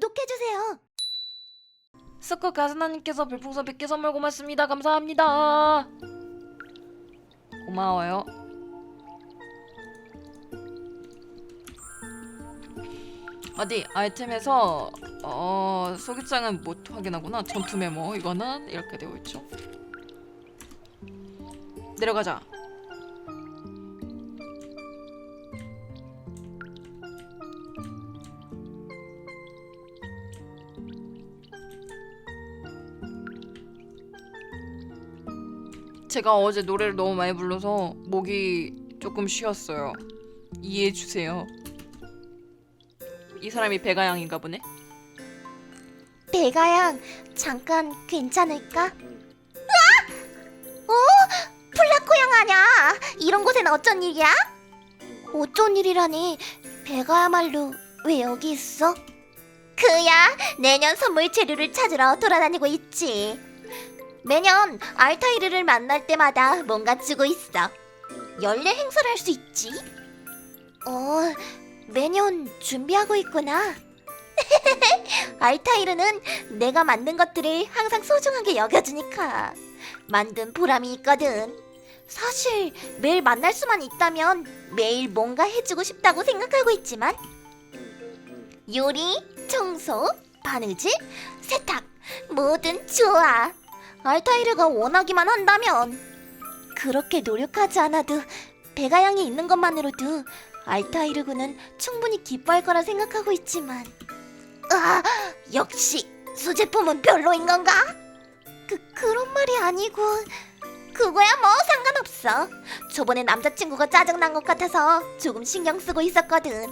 구독해주세요. 스코 가스나님께서 별풍선 100개 선물 고맙습니다. 감사합니다. 고마워요. 어디 아이템에서 어 소개장은 못 확인하구나. 전투 메모 이거는 이렇게 되어 있죠. 내려가자. 제가 어제 노래를 너무 많이 불러서 목이 조금 쉬었어요. 이해해 주세요. 이 사람이 배가양인가 보네. 배가양, 잠깐 괜찮을까? 으아! 어? 플라코양 아냐? 이런 곳엔 어쩐 일이야? 어쩐 일이라니? 배가야말로 왜 여기 있어? 그야 내년 선물 재료를 찾으러 돌아다니고 있지. 매년 알타이르를 만날 때마다 뭔가 주고 있어. 연례 행사를 할 수 있지. 어, 매년 준비하고 있구나. 알타이르는 내가 만든 것들을 항상 소중하게 여겨주니까 만든 보람이 있거든. 사실 매일 만날 수만 있다면 매일 뭔가 해주고 싶다고 생각하고 있지만 요리, 청소, 바느질, 세탁 뭐든 좋아. 알타이르가 원하기만 한다면 그렇게 노력하지 않아도 배가양이 있는 것만으로도 알타이르군은 충분히 기뻐할 거라 생각하고 있지만 아, 역시 수제품은 별로인 건가? 그 그런 말이 아니고 그거야 뭐 상관없어. 저번에 남자친구가 짜증난 것 같아서 조금 신경 쓰고 있었거든.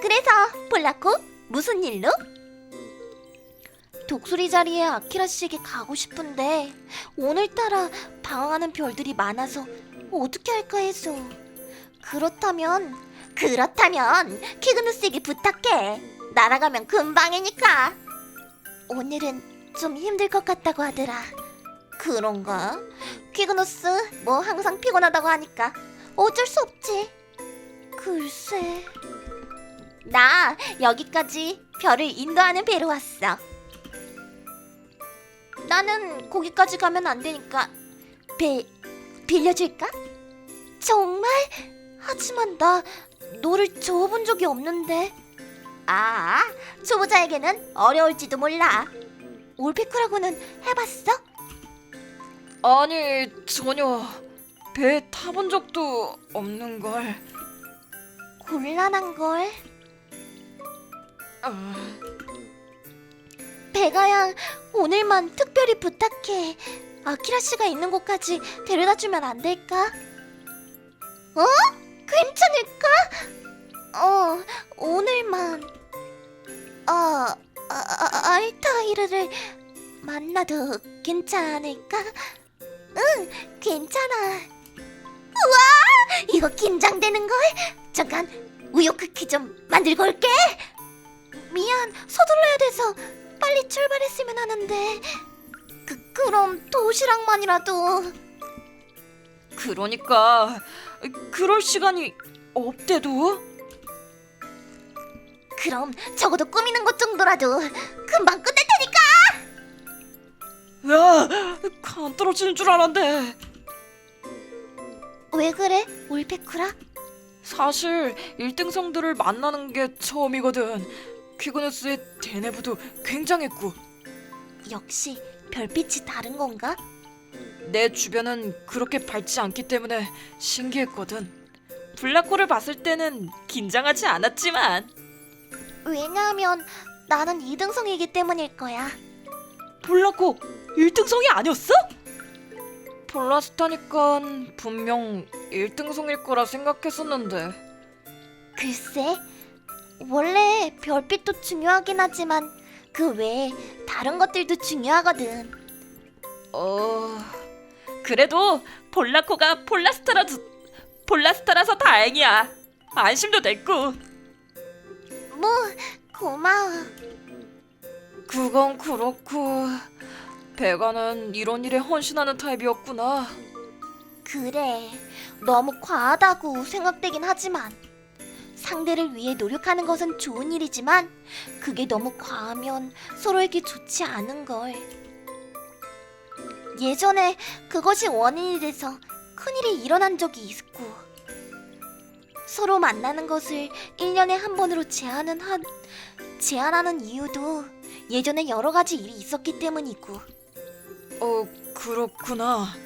그래서 폴라코 무슨 일로? 독수리 자리에 아키라 씨에게 가고 싶은데 오늘따라 방황하는 별들이 많아서 어떻게 할까 해서 그렇다면 그렇다면 키그누스에게 부탁해. 날아가면 금방이니까. 오늘은 좀 힘들 것 같다고 하더라. 그런가? 키그누스 뭐 항상 피곤하다고 하니까 어쩔 수 없지. 글쎄. 나 여기까지 별을 인도하는 배로 왔어. 나는 거기까지 가면 안 되니까 배 빌려줄까? 정말? 하지만 나 너를 저어본 적이 없는데. 아, 초보자에게는 어려울지도 몰라. 올페크라고는 해봤어? 아니 전혀 배 타본 적도 없는 걸. 곤란한 걸. 아, 배가양, 오늘만 특별히 부탁해. 아키라 씨가 있는 곳까지 데려다 주면 안 될까? 어? 괜찮을까? 어, 오늘만. 어, 아, 아, 알타이르를 만나도 괜찮을까? 응, 괜찮아. 우와, 이거 긴장되는 걸. 잠깐 우유 쿠키 좀 만들고 올게. 미안, 서둘러야 돼서 빨리 출발했으면 하는데. 그, 그럼 도시락만이라도. 그러니까 그럴 시간이 없대도. 그럼 적어도 꾸미는 것 정도라도 금방 끝낼 테니까. 야, 간 떨어지는 줄 알았는데. 왜 그래, 울페쿠라? 사실 1등성들을 만나는 게 처음이거든. 퀴그누스의 대내부도 굉장했고 역시 별빛이 다른 건가? 내 주변은 그렇게 밝지 않기 때문에 신기했거든. 블랙홀을 봤을 때는 긴장하지 않았지만 왜냐하면 나는 2등성이기 때문일 거야. 볼라코 1등성이 아니었어? 볼라스타니까 분명 1등성일 거라 생각했었는데 글쎄, 원래 별빛도 중요하긴 하지만 그 외에 다른 것들도 중요하거든. 어... 그래도 볼라코가 폴라스타라서 폴라스타라서 다행이야 안심도 됐고 뭐 고마워. 그건 그렇고 배가는 이런 일에 헌신하는 타입이었구나 그래, 너무 과하다고 생각되긴 하지만 상대를 위해 노력하는 것은 좋은 일이지만 그게 너무 과하면 서로에게 좋지 않은 걸. 예전에 그것이 원인이 돼서 큰일이 일어난 적이 있고 서로 만나는 것을 1년에 한 번으로 제한은 한 제한하는 이유도 예전에 여러 가지 일이 있었기 때문이고 어 그렇구나.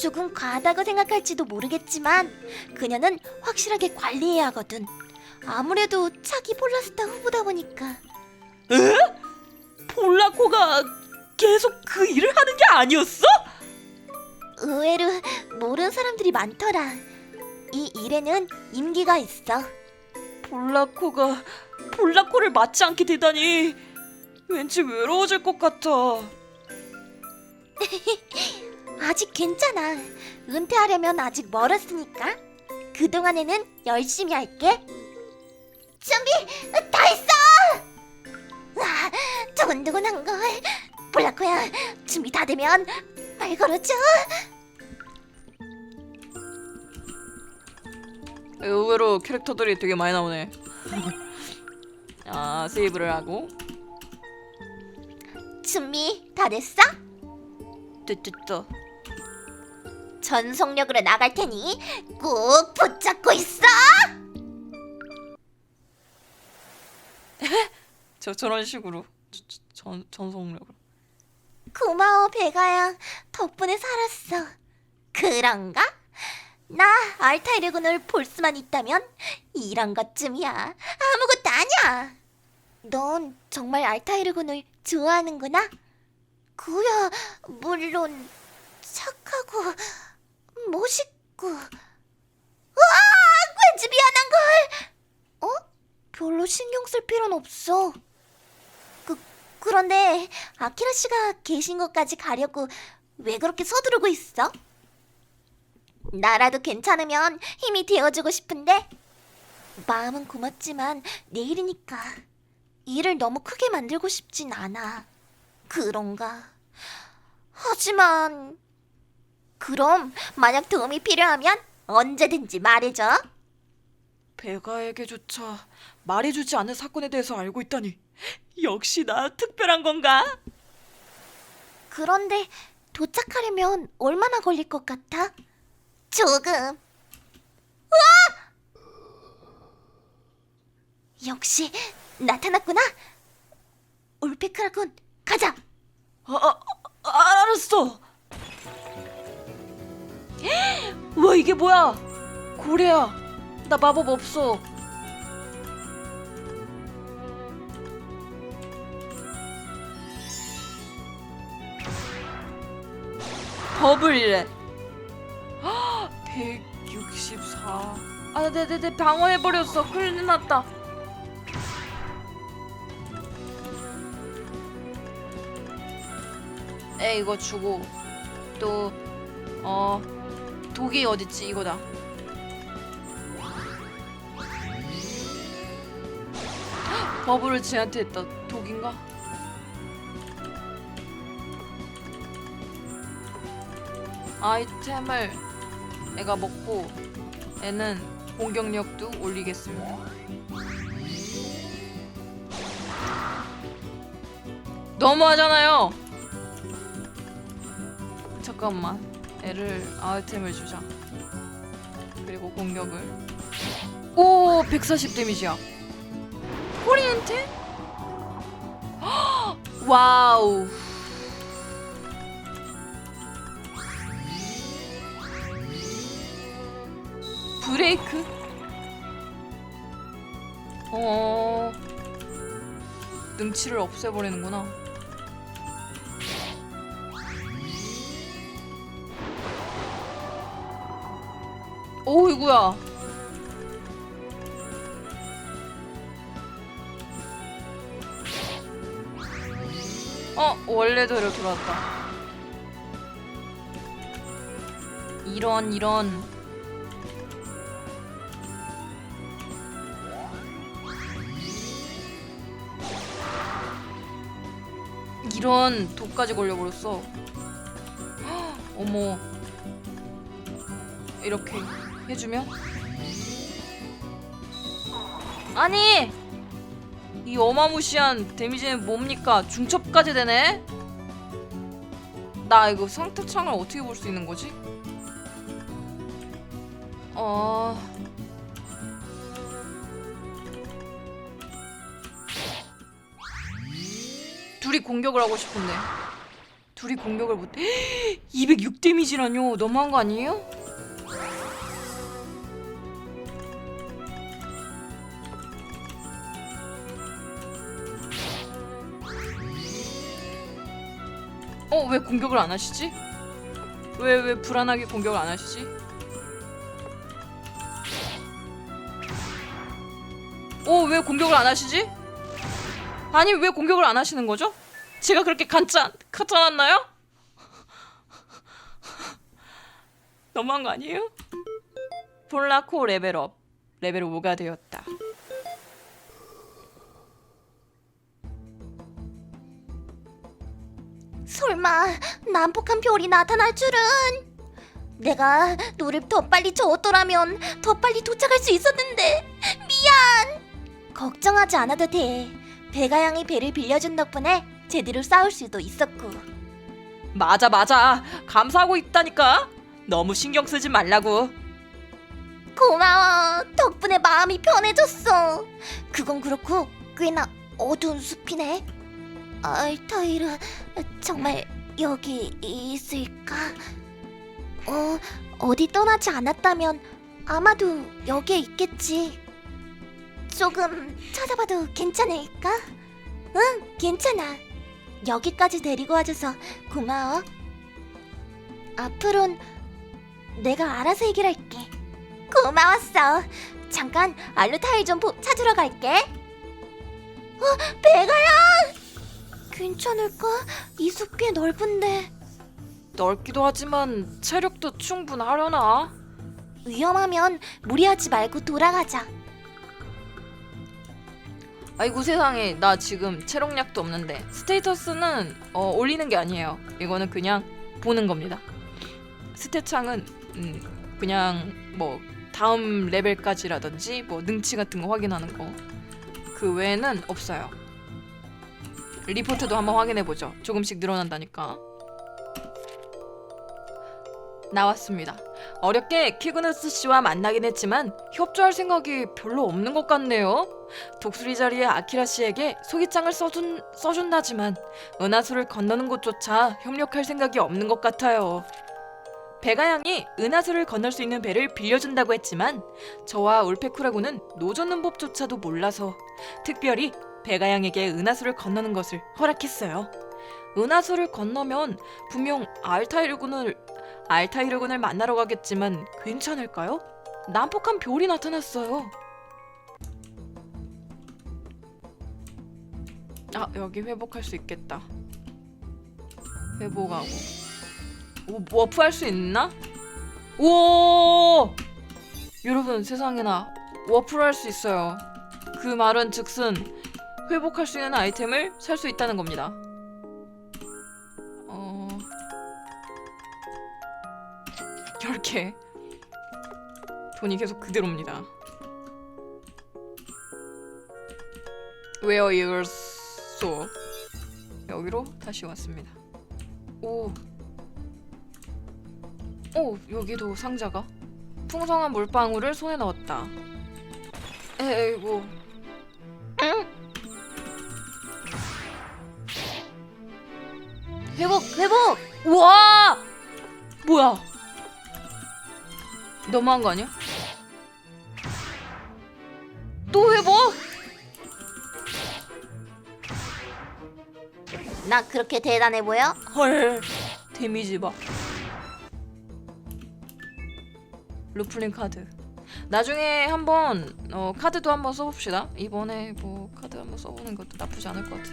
조금 과하다고 생각할지도 모르겠지만 그녀는 확실하게 관리해야 하거든. 아무래도 차기 폴라스타 후보다 보니까 폴라코가 계속 그 일을 하는 게 아니었어? 의외로 모르는 사람들이 많더라. 이 일에는 임기가 있어. 폴라코가 폴라코를 맞지 않게 되다니 왠지 외로워질 것 같아. 아직 괜찮아. 은퇴하려면 아직 멀었으니까. 그동안에는 열심히 할게. 준비 다 했어! 와, 두근두근한 걸. 볼라코야, 준비 다 되면 말 걸어줘. 의외로 캐릭터들이 되게 많이 나오네. 아 세이브를 하고 준비 다 됐어? 됐됐다. 전속력으로 나갈 테니 꼭 붙잡고 있어. 저 저런 식으로 저- 저- 전 전속력으로. 고마워 베가야 덕분에 살았어 그런가? 나 알타이르군을 볼 수만 있다면 이런 것쯤이야 아무것도 아니야 넌 정말 알타이르군을 좋아하는구나 그야 물론 착하고 멋있고 와 왠지 미안한걸 어? 별로 신경 쓸 필요는 없어 그, 그런데 아키라 씨가 계신 곳까지 가려고 왜 그렇게 서두르고 있어? 나라도 괜찮으면 힘이 되어주고 싶은데 마음은 고맙지만 내일이니까 일을 너무 크게 만들고 싶진 않아. 그런가? 하지만 그럼 만약 도움이 필요하면 언제든지 말해줘. 베가에게조차 말해주지 않은 사건에 대해서 알고 있다니 역시 나 특별한 건가? 그런데 도착하려면 얼마나 걸릴 것 같아? 조금. 와! 역시 나타났구나. 올페크라군, 가자. 아, 아, 아, 알았어. 와 이게 뭐야? 고래야. 나 마법 없어. 버블이래. 164. 아, 내, 내, 내 방어해 버렸어. 큰일 났다. 에, 이거 주고. 또, 어, 독이 어딨지? 이거다. 버블을 쟤한테 했다. 독인가? 아이템을 애가 먹고 애는 공격력도 올리겠습니다. 너무하잖아요. 잠깐만, 애를 아이템을 주자. 그리고 공격을. 오, 140 데미지야. 코리엔테? 와우. 브레이크? 어 능치를 없애버리는구나. 오이구야. 어 원래대로 돌아왔다. 이런 이런. 이런 독까지 걸려버렸어. 헉, 어머. 이렇게 해주면 아니 이 어마무시한 데미지는 뭡니까? 중첩까지 되네. 나 이거 상태창을 어떻게 볼 수 있는 거지? 어. 둘이 공격을 하고 싶은데 둘이 공격을 못 206 데미지라뇨 너무한 거 아니에요? 왜 공격을 안 하시지? 왜 왜 불안하게 공격을 안 하시지? 어왜 공격을 안 하시지? 아니 왜 공격을 안 하시는 거죠? 제가 그렇게 간짠 가짜놨나요? 너무한 거 아니에요? 폴라코 레벨업 레벨 5가 되었다. 설마 난폭한 별이 나타날 줄은. 내가 노를 더 빨리 저었더라면 더 빨리 도착할 수 있었는데. 미안. 걱정하지 않아도 돼. 배가양이 배를 빌려준 덕분에 제대로 싸울 수도 있었고. 맞아 맞아. 감사하고 있다니까. 너무 신경 쓰지 말라고. 고마워. 덕분에 마음이 편해졌어. 그건 그렇고 꽤나 어두운 숲이네 알타이르 정말 여기 있을까? 어 어디 떠나지 않았다면 아마도 여기에 있겠지 조금 찾아봐도 괜찮을까? 응 괜찮아 여기까지 데리고 와줘서 고마워 앞으론 내가 알아서 해결할게 고마웠어. 잠깐 알루타일 좀 보- 찾으러 갈게. 어, 배가야! 괜찮을까? 이 숲 꽤 넓은데. 넓기도 하지만 체력도 충분하려나? 위험하면 무리하지 말고 돌아가자. 아이고 세상에. 나 지금 체력약도 없는데. 스테이터스는 어, 올리는 게 아니에요. 이거는 그냥 보는 겁니다. 스탯창은 음, 그냥 뭐 다음 레벨까지라든지 뭐 능치 같은 거 확인하는 거. 그 외에는 없어요 리포트도 한번 확인해 보죠. 조금씩 늘어난다니까. 나왔습니다. 어렵게 키그누스 씨와 만나긴 했지만 협조할 생각이 별로 없는 것 같네요. 독수리 자리에 아키라 씨에게 소기장을 써준, 써준다지만 은하수를 건너는 곳조차 협력할 생각이 없는 것 같아요. 배가양이 은하수를 건널 수 있는 배를 빌려준다고 했지만 저와 울페쿠라고는 노젓는 법조차도 몰라서 특별히 배가양에게 은하수를 건너는 것을 허락했어요. 은하수를 건너면 분명 알타이르군을 알타이르군을 만나러 가겠지만 괜찮을까요? 난폭한 별이 나타났어요. 아 여기 회복할 수 있겠다. 회복하고. 오 워프 할 수 있나? 오! 여러분 세상에나 워프를 할 수 있어요. 그 말은 즉슨 회복할 수 있는 아이템을 살 수 있다는 겁니다. 어. 10개. 돈이 계속 그대로입니다. Where your so 여기로 다시 왔습니다. 오, 오 여기도 상자가 풍성한 물방울을 손에 넣었다. 에이고, 회복, 회복! 우와, 뭐야? 너무한 거 아니야? 또 회복? 나 그렇게 대단해 보여? 헐 데미지 봐 루플링 카드 나중에 한번 어, 카드도 한번 써봅시다 이번에 뭐 카드 한번 써보는 것도 나쁘지 않을 것 같아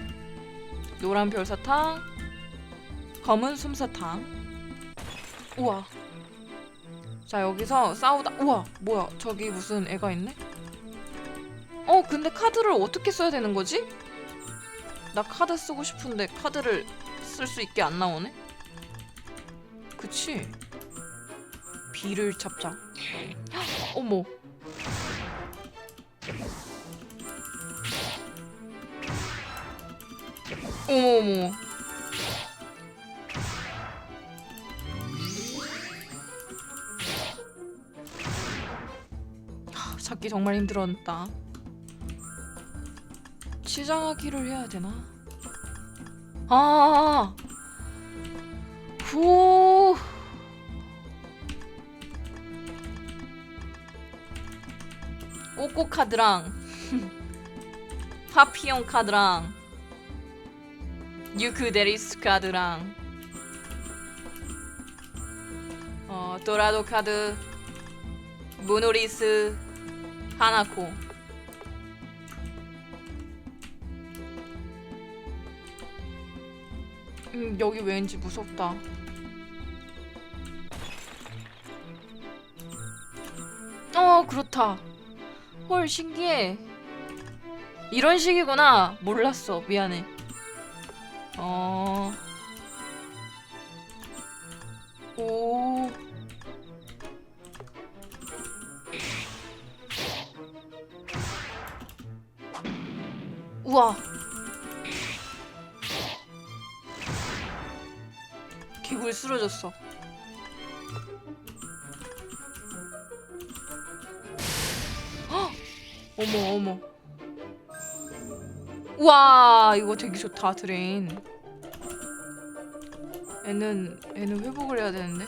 노란 별사탕 검은 솜사탕. 우와. 자 여기서 싸우다 우와 뭐야 저기 무슨 애가 있네? 어 근데 카드를 어떻게 써야 되는 거지? 나 카드 쓰고 싶은데 카드를 쓸 수 있게 안 나오네? 그치? 비를 잡자. 어머. 어머 어머 하, 찾기 정말 힘들었다. 치장하기를 해야 되나? 아, 후. 꼬꼬 카드랑 파피용 카드랑 유크데리스 카드랑 어 도라도 카드 모노리스 하나코. 음 여기 왠지 무섭다. 어 그렇다. 헐 신기해. 이런 식이구나. 몰랐어. 미안해. 어. 오. 우와. 개굴 쓰러졌어. 헉! 어머 어머. 우와 이거 되게 좋다 드레인. 애는 애는 회복을 해야 되는데.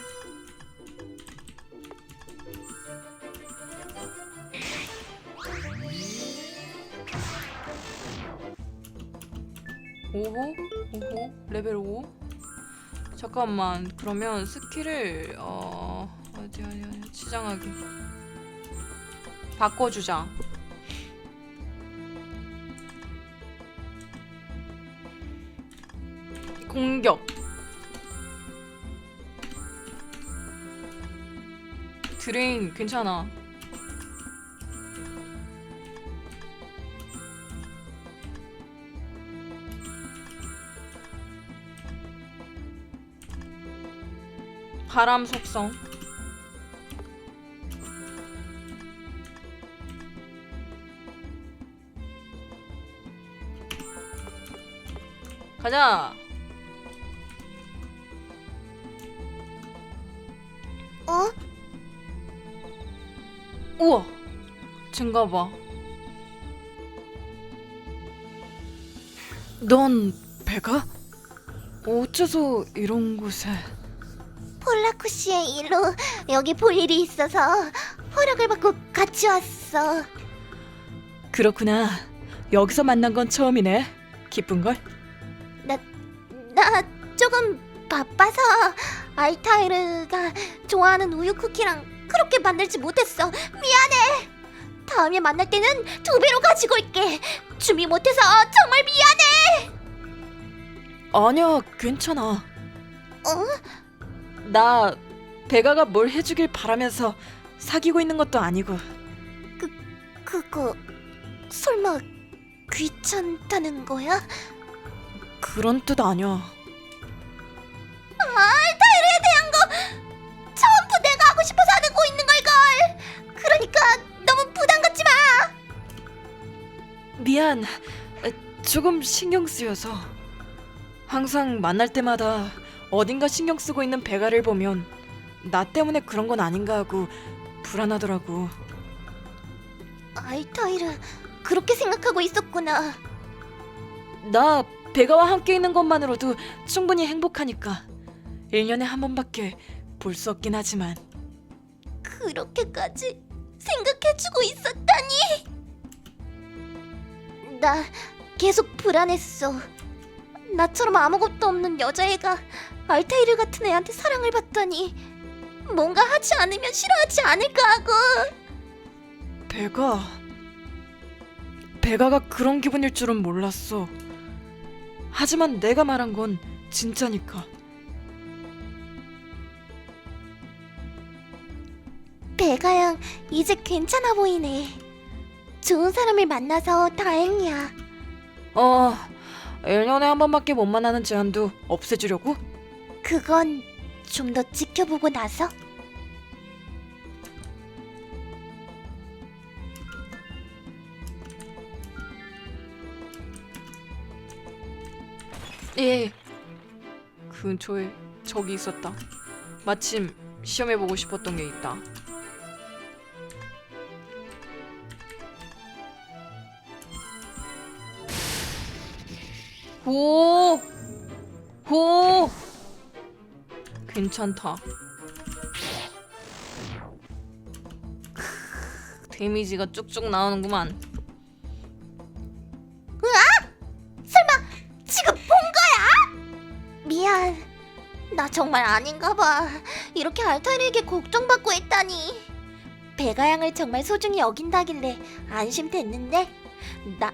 오호 오호 레벨 5 잠깐만. 그러면 스킬을 어 어디 어디 어디 치장하기. 바꿔주자. 공격. 드레인 괜찮아 바람 속성 가자 어? 우와 쟤인가 봐. 넌 배가? 어째서 이런 곳에? 폴라쿠 씨의 일로 여기 볼 일이 있어서 허락을 받고 같이 왔어. 그렇구나. 여기서 만난 건 처음이네. 기쁜 걸? 나 조금 바빠서 알타이르가 좋아하는 우유 쿠키랑 그렇게 만들지 못했어. 미안해. 다음에 만날 때는 두 배로 가지고 올게. 준비 못해서 정말 미안해. 아니야, 괜찮아. 어? 나 베가가 뭘 해주길 바라면서 사귀고 있는 것도 아니고. 그거 설마 귀찮다는 거야? 그런 뜻 아니야. 알타이르에 대한 거 전부 내가 하고 싶어서 하는 거 있는 걸걸. 그러니까 너무 부담 갖지 마. 미안. 에, 조금 신경 쓰여서. 항상 만날 때마다 어딘가 신경 쓰고 있는 베가를 보면 나 때문에 그런 건 아닌가 하고 불안하더라고. 알타이르 그렇게 생각하고 있었구나. 나 베가와 함께 있는 것만으로도 충분히 행복하니까 1년에 한 번밖에 볼 수 없긴 하지만 그렇게까지 생각해주고 있었다니. 나 계속 불안했어. 나처럼 아무것도 없는 여자애가 알타이르 같은 애한테 사랑을 받다니 뭔가 하지 않으면 싫어하지 않을까 하고. 베가 베가가 그런 기분일 줄은 몰랐어. 하지만 내가 말한 건 진짜니까. 배가양 이제 괜찮아 보이네. 좋은 사람을 만나서 다행이야. 어, 1년에 한 번밖에 못 만나는 제한도 없애주려고? 그건 좀 더 지켜보고 나서. 예. 근처에 적이 있었다. 마침 시험해보고 싶었던 게 있다. 오! 오! 괜찮다. 크, 데미지가 쭉쭉 나오는구만. 지금 본 거야? 미안. 나 정말 아닌가 봐. 이렇게 알타리에게 걱정받고 있다니. 배가양을 정말 소중히 여긴다길래 안심됐는데 나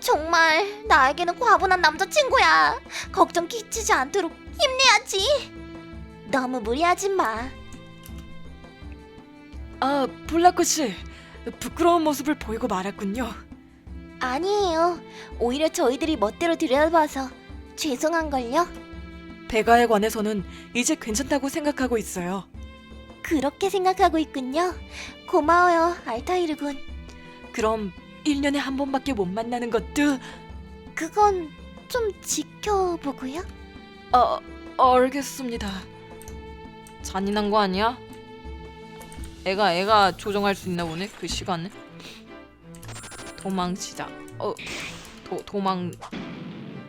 정말 나에게는 과분한 남자친구야. 걱정 끼치지 않도록 힘내야지. 너무 무리하지 마. 아, 블라코 씨. 부끄러운 모습을 보이고 말았군요. 아니에요. 오히려 저희들이 멋대로 들여다봐서 죄송한걸요. 배가에 관해서는 이제 괜찮다고 생각하고 있어요. 그렇게 생각하고 있군요. 고마워요, 알타이르 군. 그럼 1년에 한 번밖에 못 만나는 것도 그건 좀 지켜보고요. 어, 알겠습니다. 잔인한 거 아니야? 애가 애가 조정할 수 있나 보네 그 시간을. 도망치자. 어, 도 도망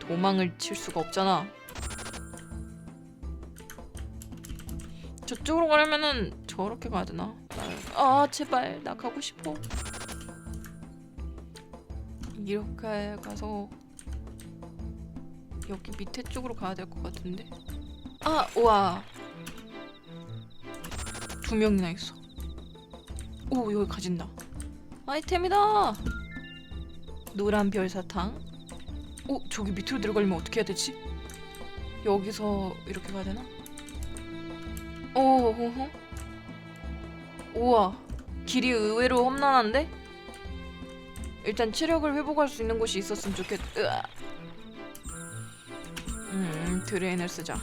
도망을 칠 수가 없잖아. 저쪽으로 가려면은 저렇게 가야 되나? 아 제발 나 가고 싶어. 이렇게 가서 여기 밑에 쪽으로 가야 될 것 같은데. 아 우와. 두 명이나 있어. 오 여기 가진다. 아이템이다. 노란 별 사탕. 오 저기 밑으로 들어가려면 어떻게 해야 되지? 여기서 이렇게 가야 되나? 오 호호. 우와 길이 의외로 험난한데? 일단 체력을 회복할 수 있는 곳이 있었으면 좋겠. 으아. 음 드레인을 쓰자.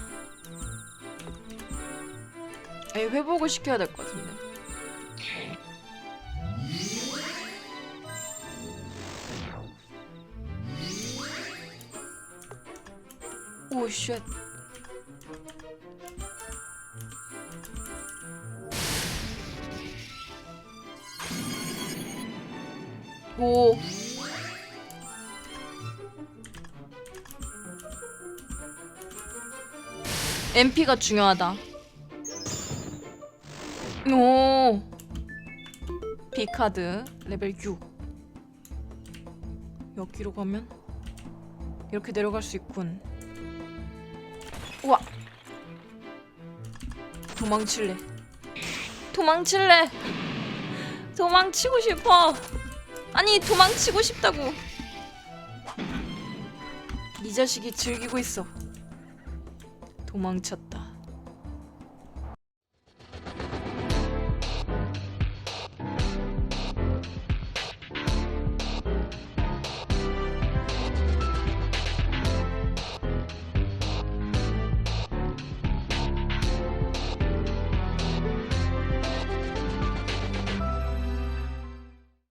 에 회복을 시켜야 될 것 같은데. 오 쉣. 오. MP가 중요하다. 오. B카드 레벨 6. 여기로 가면 이렇게 내려갈 수 있군. 우와. 도망칠래. 도망칠래. 도망치고 싶어. 아니 도망치고 싶다고. 이 자식이 즐기고 있어. 도망쳤다.